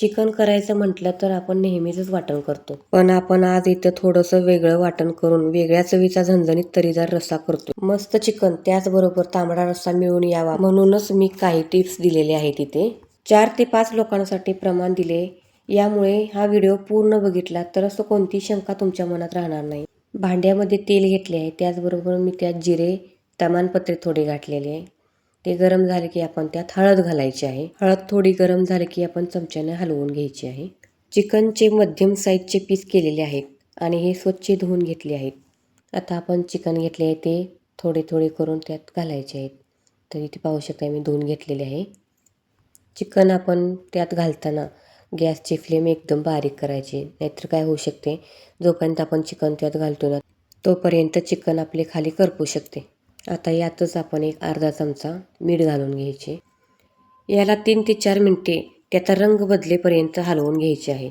Chicken करायचं म्हटलं तर आपण नेहमीच वाटण करतो. पण आपण आज इथं थोडंसं वेगळं वाटण करून वेगळ्या चवीचा झणझणीत तरीदार रस्सा करतो मस्त चिकन त्याचबरोबर तांबडा रस्सा मिळून यावा. म्हणूनच मी काही टिप्स दिलेले आहेत इथे. चार ते पाच लोकांसाठी प्रमाण दिले. यामुळे हा व्हिडिओ पूर्ण बघितला तर असं कोणती शंका तुमच्या मनात राहणार नाही. भांड्यामध्ये तेल घेतले आहे. त्याचबरोबर मी त्यात जिरे तमानपत्रे थोडे घातलेले आहे. ते गरम झाले की आपण त्यात हळद घालायची आहे. हळद थोडी गरम झाली की आपण चमच्याने हलवून घ्यायची आहे. चिकनचे मध्यम साईजचे पीस केलेले आहेत आणि हे स्वच्छ धुवून घेतले आहेत. आता आपण चिकन घेतले आहे ते थोडे थोडे करून त्यात घालायचे आहेत. तर इथे पाहू शकता मी धुवून घेतलेले आहे. चिकन आपण त्यात घालताना गॅसची फ्लेम एकदम बारीक करायची. नाहीतर काय होऊ शकते? जोपर्यंत आपण चिकन त्यात घालतो ना तोपर्यंत चिकन आपले खाली करपू शकते. आता यातच आपण एक अर्धा चमचा मीठ घालून घ्यायचे. याला तीन ते चार मिनटे त्याचा रंग बदलेपर्यंत हलवून घ्यायचे आहे.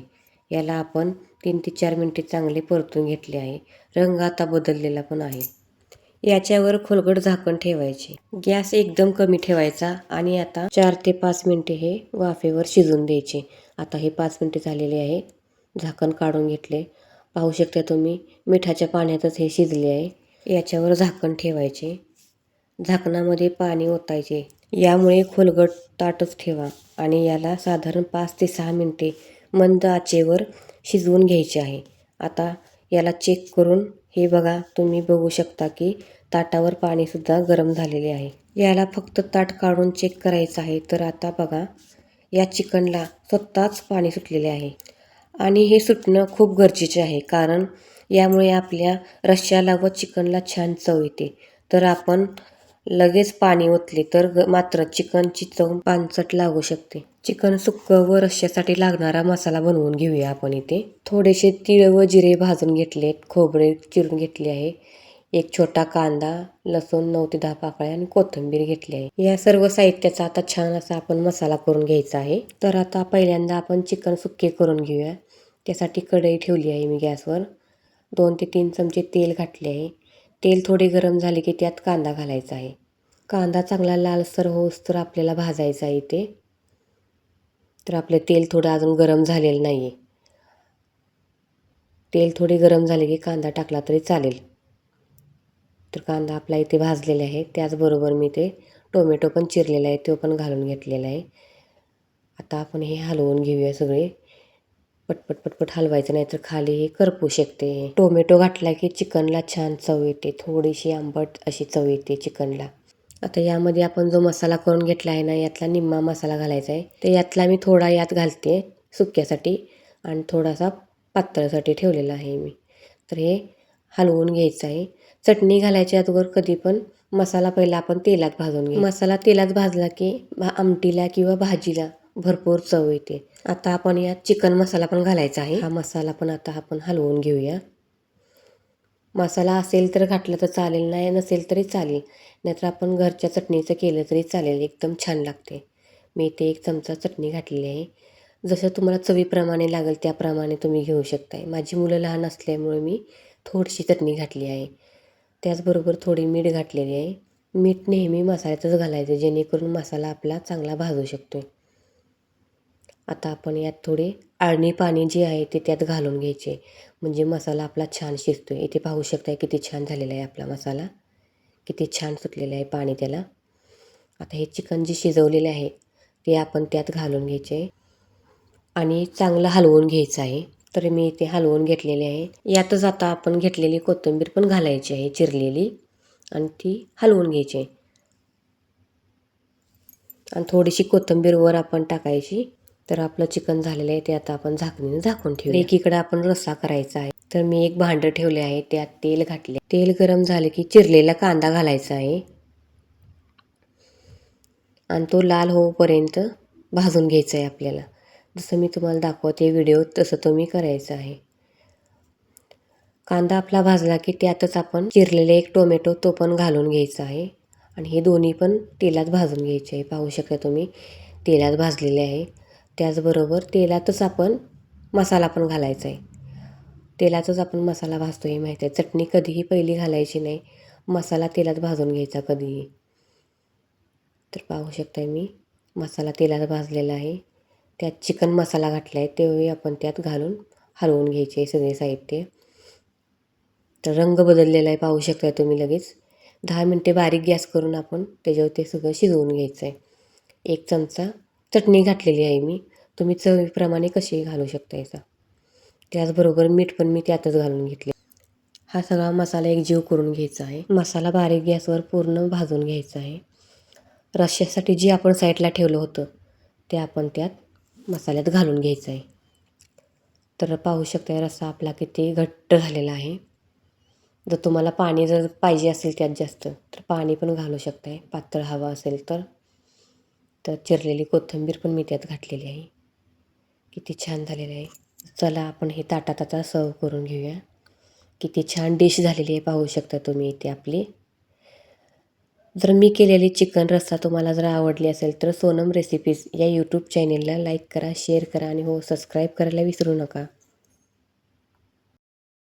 याला आपण तीन ते चार मिनटे चांगले परतून घेतले आहे. रंग आता बदललेला पण आहे. याच्यावर खोलगट झाकण ठेवायचे. गॅस एकदम कमी ठेवायचा आणि आता चार ते पाच मिनटे हे वाफेवर शिजून द्यायचे. आता हे पाच मिनटे झालेले आहे. झाकण काढून घेतले. पाहू शकता तुम्ही मिठाच्या पाण्यातच हे शिजले आहे. याच्यावर झाकण ठेवायचे. झाकणामध्ये पाणी ओतायचे. यामुळे खोलगट ताटच ठेवा आणि याला साधारण पाच ते सहा मिनटे मंद आचेवर शिजवून घ्यायचे आहे. आता याला चेक करून हे बघा तुम्ही बघू शकता की ताटावर पाणीसुद्धा गरम झालेले आहे. याला फक्त ताट काढून चेक करायचं आहे तर आता बघा या चिकनला स्वतःच पाणी सुटलेले आहे. आणि हे सुटणं खूप गरजेचे आहे कारण यामुळे आपल्या रश्श्याला व चिकनला छान चव येते. तर आपण लगेच पाणी ओतले तर ग मात्र चिकनची चव पानसट लागू शकते. चिकन सुक्कं व रश्श्यासाठी लागणारा मसाला बनवून घेऊया आपण इथे. थोडेसे तिळ व जिरे भाजून घेतलेत. खोबरे चिरून घेतले आहे. एक छोटा कांदा लसूण नऊ ते दहा पाकळ्या आणि कोथिंबीर घेतली आहे. या सर्व साहित्याचा आता छान असा आपण मसाला करून घ्यायचा आहे. तर आता पहिल्यांदा आपण चिकन सुक्के करून घेऊया. त्यासाठी कढई ठेवली आहे मी गॅसवर. दोन ते तीन चमचे तेल घातले आहे. तेल थोडे गरम झाले की त्यात कांदा घालायचा आहे. कांदा चांगला लालसर होस तर आपल्याला भाजायचा आहे इथे. तर आपलं तेल थोडं अजून गरम झालेलं नाही आहे तेल थोडे गरम झाले की कांदा टाकला तरी चालेल. तर कांदा आपला इथे भाजलेला आहे. त्याचबरोबर मी ते टोमॅटो पण चिरलेला आहे. तो पण घालून घेतलेला आहे. आता आपण हे हलवून घेऊया सगळे. पटपट पटपट हलवायचं नाही तर खाली हे करपू शकते. टोमॅटो घातला की चिकनला छान चव येते. थोडीशी आंबट अशी चव येते चिकनला. आता यामध्ये आपण जो मसाला करून घेतला आहे ना यातला निम्मा मसाला घालायचा आहे. तर यातला मी थोडा यात घालते सुक्यासाठी आणि थोडासा पातळसाठी ठेवलेला आहे मी. तर हे हलवून घ्यायचं आहे. चटणी घालायच्या अगोदर कधी पण मसाला पहिला आपण तेलात भाजून घे मसाला तेलात भाजला की भा आमटीला किंवा भाजीला भरपूर चव येते. आता आपण यात चिकन मसाला पण घालायचा आहे. हा मसाला पण आता आपण हलवून घेऊया. मसाला असेल तर घातला तर चालेल नाही नसेल तरी चालेल. नाहीतर आपण घरच्या चटणीचं केलं तरी चालेल. एकदम छान लागते. मी इथे एक चमचा चटणी घातलेली आहे. जसं तुम्हाला चवीप्रमाणे लागेल त्याप्रमाणे तुम्ही घेऊ शकताय. माझी मुलं लहान असल्यामुळे मी थोडीशी चटणी घातली आहे. त्याचबरोबर थोडी मीठ घातलेली आहे. मीठ नेहमी मसाल्यातच घालायचं जेणेकरून मसाला आपला चांगला भाजू शकतो आता आपण यात थोडे आळणी पाणी जे आहे ते त्यात घालून घ्यायचे. म्हणजे मसाला आपला छान शिजतो आहे इथे पाहू शकताय किती छान झालेला आहे आपला मसाला. किती छान सुटलेलं आहे पाणी त्याला. आता हे चिकन जे शिजवलेले आहे ते आपण त्यात घालून घ्यायचे. आणि चांगलं हलवून घ्यायचं आहे. तर मी इथे हलवून घेतलेले आहे. यातच आता आपण घेतलेली कोथिंबीर पण घालायची आहे चिरलेली. आणि ती हलवून घ्यायची. आणि थोडीशी कोथिंबीर वर आपण टाकायची. तर आपलं चिकन झालेलं आहे ते आता आपण झाकणीने झाकून ठेवू एकीकडे आपण रस्सा करायचा आहे. तर मी एक भांडं ठेवले आहे त्यात तेल घातले तेल गरम झालं की चिरलेला कांदा घालायचा आहे. आणि तो लाल होऊपर्यंत भाजून घ्यायचा आहे आपल्याला. जसं मी तुम्हाला दाखवते व्हिडिओ तसं तुम्ही करायचं आहे. कांदा आपला भाजला की त्यातच आपण चिरलेले एक टोमॅटो तो पण घालून घ्यायचा आहे. आणि हे दोन्ही पण तेलात भाजून घ्यायचे आहे. पाहू शकता तुम्ही तेलात भाजलेले आहे. त्याचबरोबर तेलातच आपण मसाला पण घालायचा आहे तेलातच आपण मसाला भाजतो हे माहीत आहे चटणी कधीही पहिली घालायची नाही. मसाला तेलात भाजून घ्यायचा कधीही. तर पाहू शकताय मी मसाला तेलात भाजलेला आहे. त्यात चिकन मसाला घातला आहे तेही आपण त्यात घालून हलवून घ्यायचे सगळे साहित्य. तर रंग बदललेला आहे पाहू शकता तुम्ही लगेच. दहा मिनटे बारीक गॅस करून आपण त्याच्यावर ते सगळं शिजवून घ्यायचं आहे एक चमचा चटणी घातलेली आहे मी. तुम्ही चवीप्रमाणे कसेही घालू शकता याचा? त्याचबरोबर मीठ पण मी त्यातच घालून घेतले. हा सगळा मसाला एक जीव करून घ्यायचा आहे. मसाला बारीक गॅसवर पूर्ण भाजून घ्यायचा आहे. रश्श्यासाठी जे आपण साईडला ठेवलं होतं ते आपण त्यात मसाल्यात घालून घ्यायचं आहे. तर पाहू शकता रस्सा आपला किती घट्ट झालेला आहे. जर तुम्हाला पाणी जर पाहिजे असेल त्यात जास्त तर पाणी पण घालू शकताय. पातळ हवा असेल तर. तर चिरलेली कोथिंबीर पण मी त्यात घातलेली आहे. किती छान झालेलं आहे. चला आपण हे ताटात आता सर्व करून घेऊया. किती छान डिश झालेली आहे पाहू शकता तुम्ही इथे आपली. जर मी केलेली चिकन रस्सा तुम्हाला जर आवडली असेल तर सोनम रेसिपीज या यूट्यूब चॅनेलला लाईक करा शेअर करा आणि हो सबस्क्राईब करायला विसरू नका.